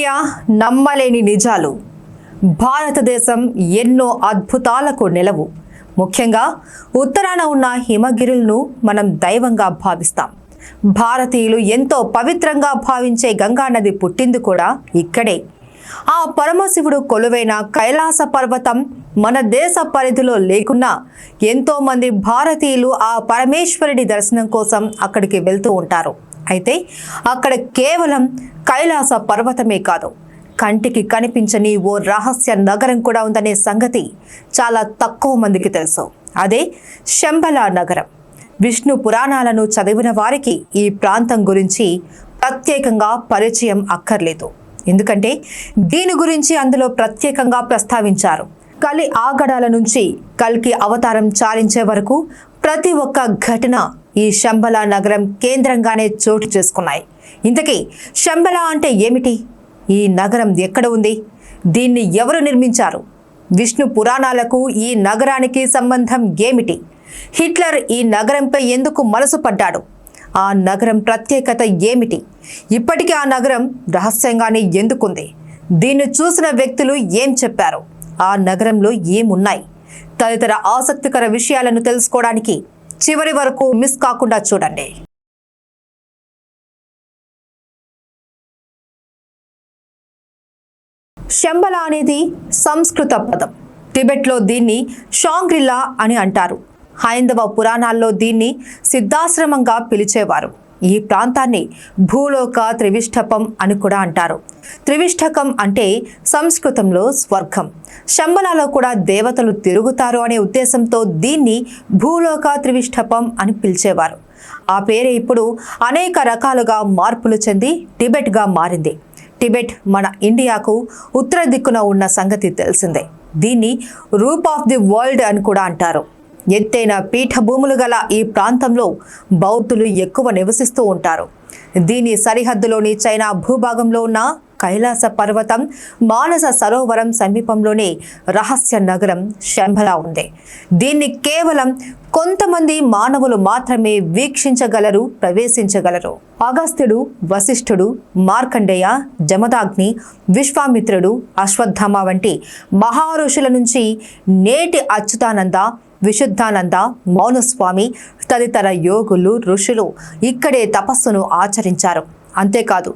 India నమ్మలేని నిజాలు. భారతదేశం ఎన్నో అద్భుతాలకు నిలవు. ముఖ్యంగా ఉత్తరాన ఉన్న హిమగిరులను మనం దైవంగా భావిస్తాం. భారతీయులు ఎంతో పవిత్రంగా భావించే గంగా నది పుట్టింది కూడా ఇక్కడే. ఆ పరమశివుడు కొలువైన కైలాస పర్వతం మన దేశ పరిధిలో లేకున్నా ఎంతోమంది భారతీయులు ఆ పరమేశ్వరుడి దర్శనం కోసం అక్కడికి వెళ్తూ ఉంటారు. అయితే అక్కడ కేవలం కైలాస పర్వతమే కాదు. కంటికి కనిపించని ఓ రహస్య నగరం కూడా ఉందనే సంగతి చాలా తక్కువ మందికి తెలుసు. అదే శంబల నగరం. విష్ణు పురాణాలను చదివిన వారికి ఈ ప్రాంతం గురించి ప్రత్యేకంగా పరిచయం అక్కర్లేదు. ఎందుకంటే దీని గురించి అందులో ప్రత్యేకంగా ప్రస్తావించారు. కలి ఆగడాల నుంచి కల్కి అవతారం చాలించే వరకు ప్రతి ఒక్క ఘటన ఈ శంబల నగరం కేంద్రంగానే చోటు చేసుకున్నాయి. ఇంతకీ శంబల అంటే ఏమిటి? ఈ నగరం ఎక్కడ ఉంది? దీన్ని ఎవరు నిర్మించారు? విష్ణు పురాణాలకు ఈ నగరానికి సంబంధం ఏమిటి? హిట్లర్ ఈ నగరంపై ఎందుకు మనసు పడ్డాడు? ఆ నగరం ప్రత్యేకత ఏమిటి? ఇప్పటికీ ఆ నగరం రహస్యంగానే ఎందుకుంది? దీన్ని చూసిన వ్యక్తులు ఏం చెప్పారు? ఆ నగరంలో ఏమున్నాయి? తదితర ఆసక్తికర విషయాలను తెలుసుకోవడానికి చివరి వరకు మిస్ కాకుండా చూడండి. శంబల అనేది సంస్కృత పదం. టిబెట్లో దీన్ని షాంగ్రిలా అని అంటారు. హైందవ పురాణాల్లో దీన్ని సిద్ధాశ్రమంగా పిలిచేవారు. ఈ ప్రాంతాన్ని భూలోక త్రివిష్టపం అని కూడా అంటారు. త్రివిష్టకం అంటే సంస్కృతంలో స్వర్గం. శంబలాలో కూడా దేవతలు తిరుగుతారు అనే ఉద్దేశంతో దీన్ని భూలోక త్రివిష్టపం అని పిలిచేవారు. ఆ పేరే ఇప్పుడు అనేక రకాలుగా మార్పులు చెంది టిబెట్గా మారింది. టిబెట్ మన ఇండియాకు ఉత్తర దిక్కున ఉన్న సంగతి తెలిసిందే. దీన్ని రూప్ ఆఫ్ ది వరల్డ్ అని కూడా అంటారు. ఎత్తైన పీఠభూములు గల ఈ ప్రాంతంలో బౌద్ధులు ఎక్కువ నివసిస్తూ ఉంటారు. దీని సరిహద్దులోని చైనా భూభాగంలో ఉన్న కైలాస పర్వతం మానస సరోవరం సమీపంలోనే రహస్య నగరం శంభలా ఉంది. దీన్ని కేవలం కొంతమంది మానవులు మాత్రమే వీక్షించగలరు ప్రవేశించగలరు. అగస్త్యుడు వశిష్ఠుడు మార్కండేయ జమదాగ్ని విశ్వామిత్రుడు అశ్వత్థామ వంటి మహారుషుల నుంచి నేటి అచ్యుతానంద విశుద్ధానంద మౌనస్వామి తదితర యోగులు ఋషులు ఇక్కడే తపస్సును ఆచరించారు. అంతేకాదు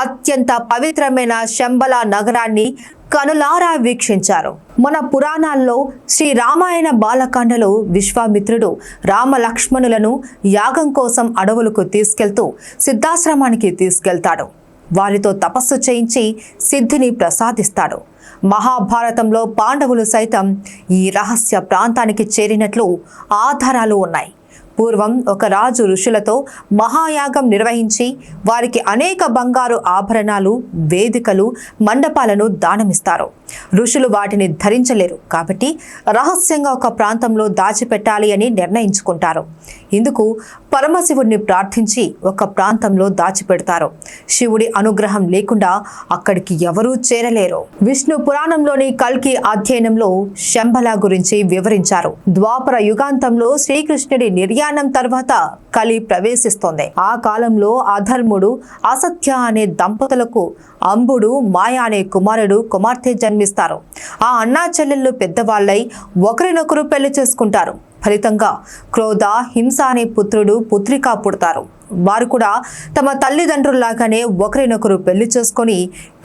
అత్యంత పవిత్రమైన శంబల నగరాన్ని కనులారా వీక్షించారు. మన పురాణాల్లో శ్రీ రామాయణ బాలకాండలో విశ్వామిత్రుడు రామలక్ష్మణులను యాగం కోసం అడవులకు తీసుకెళ్తూ సిద్ధాశ్రమానికి తీసుకెళ్తాడు. వారితో తపస్సు చేయించి సిద్ధిని ప్రసాదిస్తాడు. మహాభారతంలో పాండవులు సైతం ఈ రహస్య ప్రాంతానికి చేరినట్లు ఆధారాలు ఉన్నాయి. పూర్వం ఒక రాజు ఋషులతో మహాయాగం నిర్వహించి వారికి అనేక బంగారు ఆభరణాలు వేదికలు మండపాలను దానమిస్తారు. ఋషులు వాటిని ధరించలేరు కాబట్టి రహస్యంగా ఒక ప్రాంతంలో దాచిపెట్టాలి అని నిర్ణయించుకుంటారు. ఇందుకు పరమశివుడిని ప్రార్థించి ఒక ప్రాంతంలో దాచిపెడతారు. శివుడి అనుగ్రహం లేకుండా అక్కడికి ఎవరూ చేరలేరు. విష్ణు పురాణంలోని కల్కి అధ్యయనంలో శంబల గురించి వివరించారు. ద్వాపర యుగాంతంలో శ్రీకృష్ణుడి నిర్యాణం తర్వాత కలి ప్రవేశిస్తోంది. ఆ కాలంలో అధర్ముడు అసత్య అనే దంపతులకు అంబుడు మాయ అనే కుమారుడు కుమార్తె జన్మిస్తారు. ఆ అన్నా చెల్లెళ్ళు పెద్దవాళ్ళై ఒకరినొకరు పెళ్ళి చేసుకుంటారు. ఫలితంగా క్రోధ హింస అనే పుత్రుడు పుత్రిక పుడతారు. వారు కూడా తమ తల్లిదండ్రుల్లాగానే ఒకరినొకరు పెళ్ళి చేసుకొని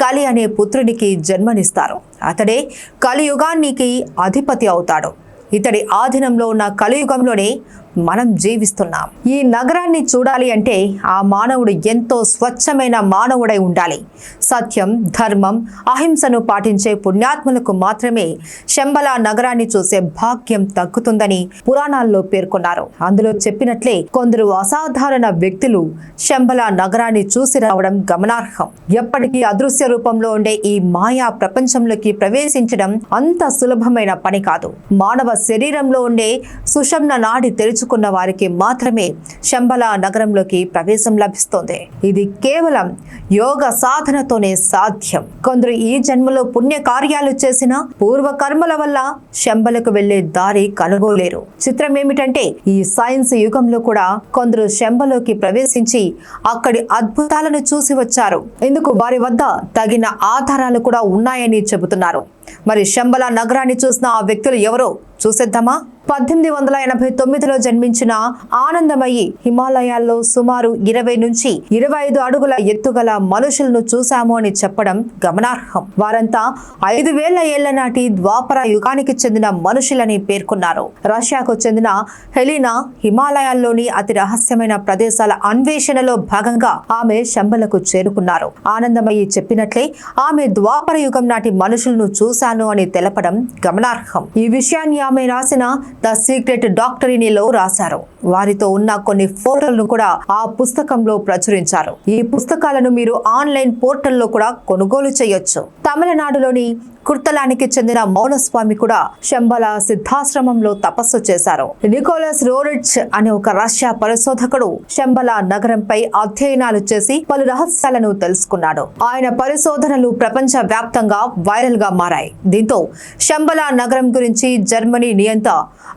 కలి అనే పుత్రునికి జన్మనిస్తారు. అతడే కలియుగానికి అధిపతి అవుతాడు. ఇతడి ఆధీనంలో ఉన్న కలియుగంలోనే మనం జీవిస్తున్నాం. ఈ నగరాన్ని చూడాలి అంటే ఆ మానవుడు ఎంతో స్వచ్ఛమైన మానవుడై ఉండాలి. సత్యం ధర్మం అహింసను పాటించే పుణ్యాత్ములకు మాత్రమే శంబల నగరాన్ని చూసే భాగ్యం తగ్గుతుందని పురాణాల్లో పేర్కొన్నారు. అందులో చెప్పినట్లే కొందరు అసాధారణ వ్యక్తులు శంబల నగరాన్ని చూసి రావడం గమనార్హం. ఎప్పటికీ అదృశ్య రూపంలో ఉండే ఈ మాయా ప్రపంచంలోకి ప్రవేశించడం అంత సులభమైన పని కాదు. మానవ శరీరంలో ఉండే సుషమ్న నాడి తెరుచుకున్న వారికి మాత్రమే శంబల నగరంలోకి ప్రవేశం లభిస్తోంది. ఇది కేవలం యోగ సాధనతోనే సాధ్యం. కొందరు ఈ జన్మలో పుణ్య కార్యాలు చేసిన పూర్వ కర్మల వల్ల శంబలకు వెళ్ళే దారి కనుగోలేరు. చిత్రం ఏమిటంటే ఈ సైన్స్ యుగంలో కూడా కొందరు శంబలోకి ప్రవేశించి అక్కడి అద్భుతాలను చూసి వచ్చారు. ఇందుకు వారి వద్ద తగిన ఆధారాలు కూడా ఉన్నాయని చెబుతున్నారు. మరి శంబల నగరాన్ని చూసిన ఆ వ్యక్తులు ఎవరో చూసేద్దామా? పద్దెనిమిది వందల ఎనభై తొమ్మిదిలో జన్మించిన ఆనందమయ్యి హిమాలయాల్లో సుమారు ఇరవై నుంచి ఇరవై ఐదు అడుగుల ఎత్తుగల మనుషులను చూశాము అని చెప్పడం గమనార్హం. వారంతా ఐదు వేల ఏళ్ళ నాటి ద్వాపర యుగానికి చెందిన మనుషులని పేర్కొన్నారు. రష్యాకు చెందిన హెలీనా హిమాలయాల్లోని అతి రహస్యమైన ప్రదేశాల అన్వేషణలో భాగంగా ఆమె శంబలకు చేరుకున్నారు. ఆనందమయ్యి చెప్పినట్లే ఆమె ద్వాపర యుగం నాటి మనుషులను చూశాను అని తెలపడం గమనార్హం. ఈ విషయాన్ని ఆమె రాసిన ద సీక్రెట్ డాక్టరీనిలో రాశారు. వారితో ఉన్న కొన్ని ఫోటోలను కూడా ఆ పుస్తకంలో ప్రచురించారు. ఈ పుస్తకాలను మీరు ఆన్లైన్ పోర్టల్లో కూడా కొనుగోలు చేయొచ్చు. తమిళనాడులోని కుర్తలానికి చెందిన మౌనస్వామి కూడా శంబల సిద్ధాశ్రమంలో తపస్సు చేశారు. నికోలస్ రోరిచ్ అనే ఒక రష్యా పరిశోధకుడు శంబల నగరంపై అధ్యయనాలు చేసి పలు రహస్యాలను తెలుసుకున్నాడు. ఆయన పరిశోధనలు ప్రపంచ వ్యాప్తంగా వైరల్గా మారాయి. దీంతో శంబల నగరం గురించి జర్మనీ నియంత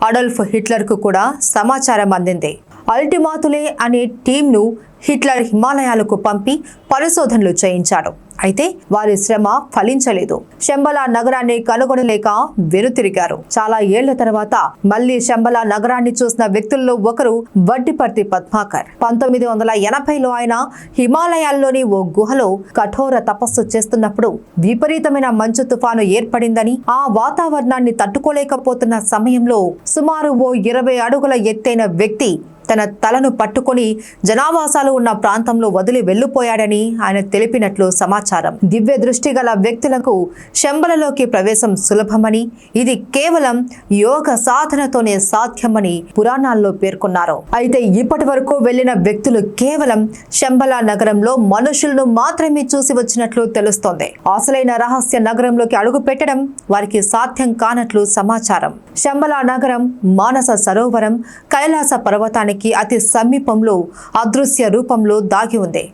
అడల్ఫ్ హిట్లర్కు కూడా సమాచారం అందింది. అల్టిమాతులే అనే టీంను హిట్లర్ హిమాలయాలకు పంపి పరిశోధనలు చేయించాడు. అయితే వారి శ్రమ ఫలించలేదు. శంబల నగరాన్ని కనుగొనలేక వెనుతిరిగారు. చాలా ఏళ్ళ తర్వాత మళ్ళీ శంబల నగరాన్ని చూసిన వ్యక్తుల్లో ఒకరు వడ్డిపర్తి పద్మాకర్. పంతొమ్మిది వందల ఎనభైలో ఆయన హిమాలయాల్లోని ఓ గుహలో కఠోర తపస్సు చేస్తున్నప్పుడు విపరీతమైన మంచు తుఫాను ఏర్పడిందని ఆ వాతావరణాన్ని తట్టుకోలేకపోతున్న సమయంలో సుమారు ఓ ఇరవై అడుగుల ఎత్తైన వ్యక్తి తన తలను పట్టుకొని జనావాసాలు ఉన్న ప్రాంతంలో వదిలి వెళ్ళిపోయాడని ఆయన తెలిపినట్లు సమాచారం. దివ్య దృష్టి గల వ్యక్తులకు శంబలలోకి ప్రవేశం సులభమని ఇది కేవలం యోగ సాధనతోనే సాధ్యమని పురాణాల్లో పేర్కొన్నారు. అయితే ఇప్పటి వరకు వెళ్ళిన వ్యక్తులు కేవలం శంబల నగరంలో మనుషులను మాత్రమే చూసి వచ్చినట్లు తెలుస్తోంది. అసలైన రహస్య నగరంలోకి అడుగు పెట్టడం వారికి సాధ్యం కానట్లు సమాచారం. శంబల నగరం మానస సరోవరం కైలాస పర్వతానికి అతి సమీపంలో అదృశ్య రూపంలో దాగి ఉంది.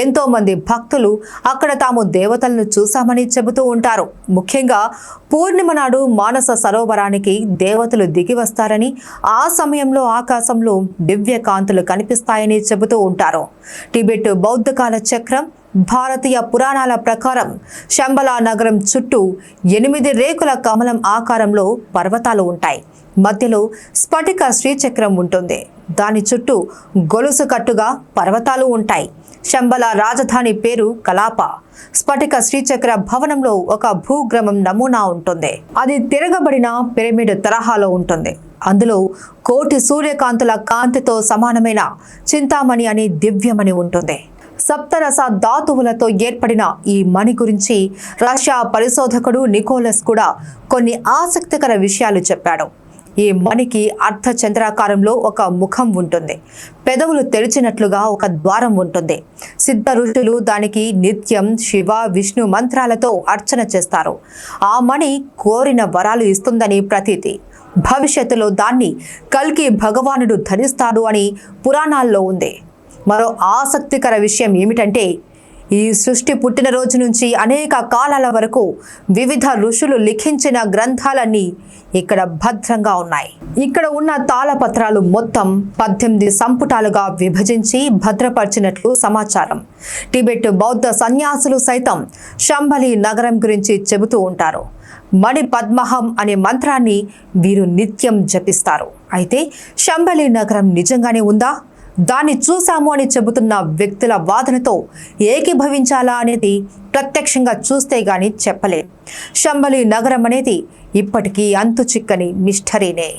ఎంతో మంది భక్తులు అక్కడ తాము దేవతలను చూశామని చెబుతూ ఉంటారు. ముఖ్యంగా పూర్ణిమ నాడు మానస సరోవరానికి దేవతలు దిగి వస్తారని ఆ సమయంలో ఆకాశంలో దివ్య కాంతులు కనిపిస్తాయని చెబుతూ ఉంటారు. టిబెట్ బౌద్ధకాల చక్రం భారతీయ పురాణాల ప్రకారం శంబలా నగరం చుట్టూ ఎనిమిది రేకుల కమలం ఆకారంలో పర్వతాలు ఉంటాయి. మధ్యలో స్ఫటిక శ్రీచక్రం ఉంటుంది. దాని చుట్టూ గొలుసు కట్టుగా పర్వతాలు ఉంటాయి. శంబల రాజధాని పేరు కలాప. స్ఫటిక శ్రీచక్ర భవనంలో ఒక భూగ్రమం నమూనా ఉంటుంది. అది తిరగబడిన పిరమిడ్ తరహాలో ఉంటుంది. అందులో కోటి సూర్యకాంతుల కాంతితో సమానమైన చింతామణి అని దివ్యమణి ఉంటుంది. సప్తరస ధాతువులతో ఏర్పడిన ఈ మణి గురించి రష్యా పరిశోధకుడు నికోలస్ కూడా కొన్ని ఆసక్తికర విషయాలు చెప్పాడు. ఈ మణికి అర్ధచంద్రాకారంలో ఒక ముఖం ఉంటుంది. పెదవులు తెరిచినట్లుగా ఒక ద్వారం ఉంటుంది. సిద్ధ ఋషులు దానికి నిత్యం శివ విష్ణు మంత్రాలతో అర్చన చేస్తారు. ఆ మణి కోరిన వరాలు ఇస్తుందని ప్రతీతి. భవిష్యత్తులో దాన్ని కల్కి భగవానుడు ధరిస్తాడు అని పురాణాల్లో ఉంది. మరో ఆసక్తికర విషయం ఏమిటంటే ఈ సృష్టి పుట్టినరోజు నుంచి అనేక కాలాల వరకు వివిధ ఋషులు లిఖించిన గ్రంథాలన్నీ ఇక్కడ భద్రంగా ఉన్నాయి. ఇక్కడ ఉన్న తాళపత్రాలు మొత్తం పద్దెనిమిది సంపుటాలుగా విభజించి భద్రపరిచినట్లు సమాచారం. టిబెట్ బౌద్ధ సన్యాసులు సైతం శంబలి నగరం గురించి చెబుతూ ఉంటారు. మణి పద్మహం అనే మంత్రాన్ని వీరు నిత్యం జపిస్తారు. అయితే శంబలి నగరం నిజంగానే ఉందా? దాన్ని చూశాము అని చెబుతున్న వ్యక్తుల వాదనతో ఏకీభవించాలా అనేది ప్రత్యక్షంగా చూస్తే గాని చెప్పలేం. శంబలి నగరం అనేది ఇప్పటికీ అంతు చిక్కని మిస్టరీనే